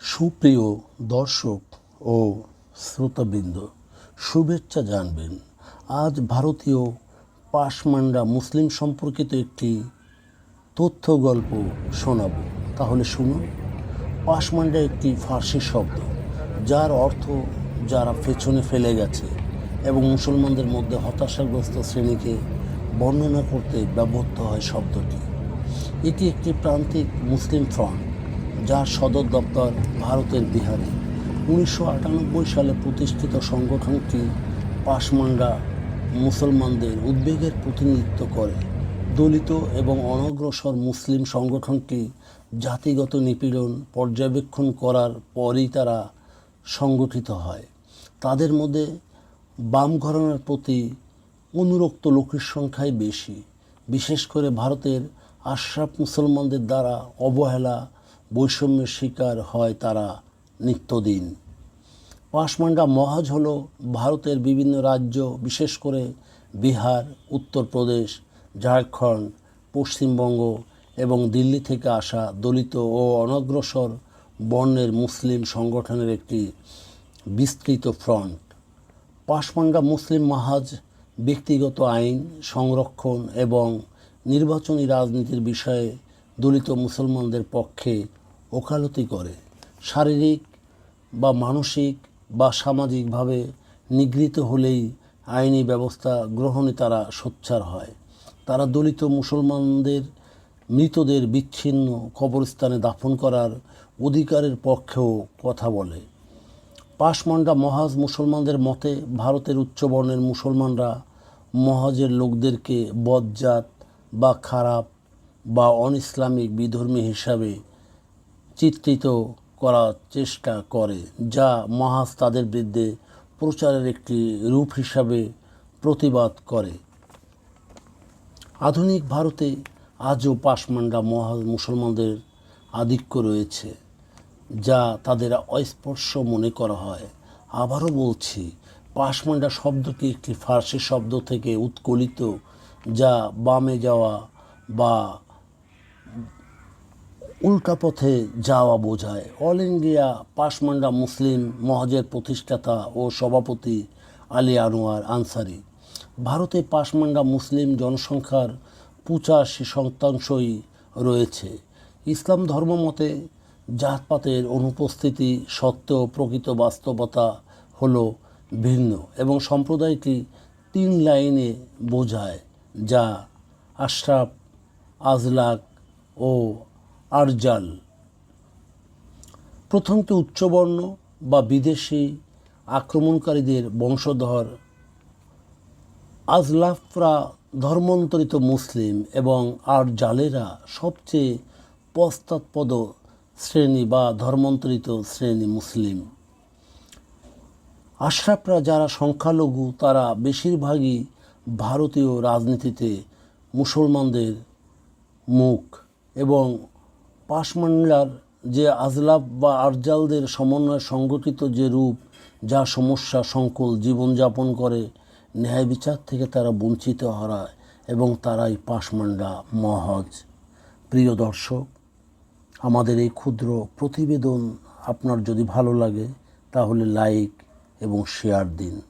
সুপ্রিয় দর্শক ও শ্রোতাবৃন্দ, শুভেচ্ছা জানবেন। আজ ভারতীয় পাশমান্ডা মুসলিম সম্পর্কিত একটি তথ্য গল্প শোনাব। তাহলে শুনুন। পাশমান্ডা একটি ফার্সি শব্দ, যার অর্থ যারা পেছনে ফেলে গেছে এবং মুসলমানদের মধ্যে হতাশাগ্রস্ত শ্রেণীকে বর্ণনা করতে ব্যবহৃত হয় শব্দটি। এটি একটি প্রান্তিক মুসলিম ফ্রন্ট যার সদর দপ্তর ভারতের বিহারে। উনিশশো আটানব্বই সালে প্রতিষ্ঠিত সংগঠনটি পাশমান্ডা মুসলমানদের উদ্বেগের প্রতিনিধিত্ব করে। দলিত এবং অনগ্রসর মুসলিম সংগঠনটি জাতিগত নিপীড়ন পর্যবেক্ষণ করার পরই তারা সংগঠিত হয়। তাদের মধ্যে বাম ঘরানার প্রতি অনুরক্ত লোকের সংখ্যাই বেশি। বিশেষ করে ভারতের আশরাফ মুসলমানদের দ্বারা অবহেলা বৈষম্যের শিকার হয় তারা নিত্যদিন। পাশমান্ডা মহাজ হল ভারতের বিভিন্ন রাজ্য, বিশেষ করে বিহার, উত্তরপ্রদেশ, ঝাড়খণ্ড, পশ্চিমবঙ্গ এবং দিল্লি থেকে আসা দলিত ও অনগ্রসর বর্ণের মুসলিম সংগঠনের একটি বিস্তৃত ফ্রন্ট। পাশমান্ডা মুসলিম মাহাজ ব্যক্তিগত আইন, সংরক্ষণ এবং নির্বাচনী রাজনীতির বিষয়ে দলিত মুসলমানদের পক্ষে ওকালতি করে। শারীরিক বা মানসিক বা সামাজিকভাবে নিগৃহীত হলেই আইনি ব্যবস্থা গ্রহণে তারা সোচ্চার হয়। তারা দলিত মুসলমানদের মৃতদের বিচ্ছিন্ন কবরস্থানে দাফন করার অধিকারের পক্ষেও কথা বলে। পাশমান্ডা মহাজ মুসলমানদের মতে, ভারতের উচ্চবর্ণের মুসলমানরা মহাজের লোকদেরকে বদজাত বা খারাপ বা অন ইসলামিক বিধর্মী হিসাবে চিত্রিত করার চেষ্টা করে, যা মহাজ তাদের বিরুদ্ধে প্রচারের একটি রূপ হিসাবে প্রতিবাদ করে। আধুনিক ভারতে আজও পাশমান্ডা মহাজ মুসলমানদের আধিক্য রয়েছে, যা তাদের অস্পর্শ মনে করা হয়। আবারও বলছি পাশমান্ডা শব্দটি একটি ফার্সি শব্দ থেকে উৎকলিত, যা বামে যাওয়া বা উল্টা পথে যাওয়া বোঝায়। অল ইন্ডিয়া, পাশমান্ডা মুসলিম মহাজের প্রতিষ্ঠাতা ও সভাপতি আলী আনোয়ার আনসারি। ভারতে পাশমান্ডা মুসলিম জনসংখ্যার পঁচাশি শতাংশই রয়েছে। ইসলাম ধর্ম মতে, জাতপাতের অনুপস্থিতি সত্ত্বেও প্রকৃত বাস্তবতা হল ভিন্ন এবং সম্প্রদায়টি তিন লাইনে বোঝায়, যা আশরাফ, আজলাক ও আরজাল প্রথমত উচ্চবর্ণ বা বিদেশি আক্রমণকারীদের বংশধর আজলাফরা ধর্মান্তরিত মুসলিম এবং আর জালেরা সবচেয়ে পশ্চাৎপদ শ্রেণি বা ধর্মান্তরিত শ্রেণি মুসলিম। আশরাফরা যারা সংখ্যালঘু, তারা বেশিরভাগই ভারতীয় রাজনীতিতে মুসলমানদের মুখ এবং পাশমান্ডার যে আজলাফ বা আরজালদের সমন্বয়ে সংগঠিত যে রূপ যা সমস্যা, সংকুল জীবনযাপন করে, ন্যায় বিচার থেকে তারা বঞ্চিত হারায় এবং তারাই পাশমান্ডা মহজ। প্রিয় দর্শক, আমাদের এই ক্ষুদ্র প্রতিবেদন আপনার যদি ভালো লাগে, তাহলে লাইক এবং শেয়ার দিন।